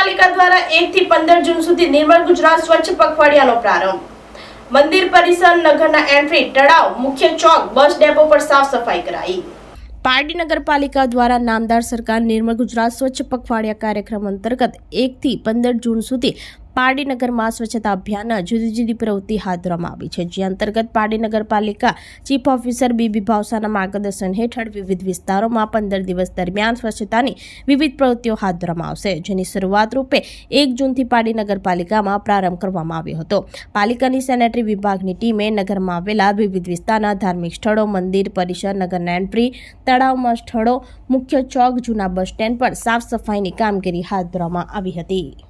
નગરપાલિકા દ્વારા એક થી પંદર જૂન સુધી નિર્મળ ગુજરાત સ્વચ્છ પખવાડિયાનો પ્રારંભ. મંદિર પરિસર નગરના એન્ટ્રી તળાવ, મુખ્ય ચોક, બસ ડેપો પર સાફ સફાઈ કરાઈ. પારડી નગરપાલિકા દ્વારા નામદાર સરકાર નિર્મળ ગુજરાત સ્વચ્છ પખવાડિયા કાર્યક્રમ અંતર્ગત એકથી પંદર જૂન સુધી પારડી નગરમાં સ્વચ્છતા અભિયાનના જુદી જુદી પ્રવૃત્તિ હાથ ધરવામાં આવી છે. જે અંતર્ગત પારડી નગરપાલિકા ચીફ ઓફિસર બીબી ભાવસાના માર્ગદર્શન હેઠળ વિવિધ વિસ્તારોમાં પંદર દિવસ દરમિયાન સ્વચ્છતાની વિવિધ પ્રવૃત્તિઓ હાથ ધરવામાં આવશે, જેની શરૂઆત રૂપે એક જૂનથી પારડી નગરપાલિકામાં પ્રારંભ કરવામાં આવ્યો હતો. પાલિકાની સેનેટરી વિભાગની ટીમે નગરમાં આવેલા વિવિધ વિસ્તારના ધાર્મિક સ્થળો, મંદિર પરિસર નગરના એન્ટ્રી તળાવમાં સ્થળો, મુખ્ય ચોક, જૂના બસ સ્ટેન્ડ પર સાફ સફાઈની કામગીરી હાથ ધરવામાં આવી હતી.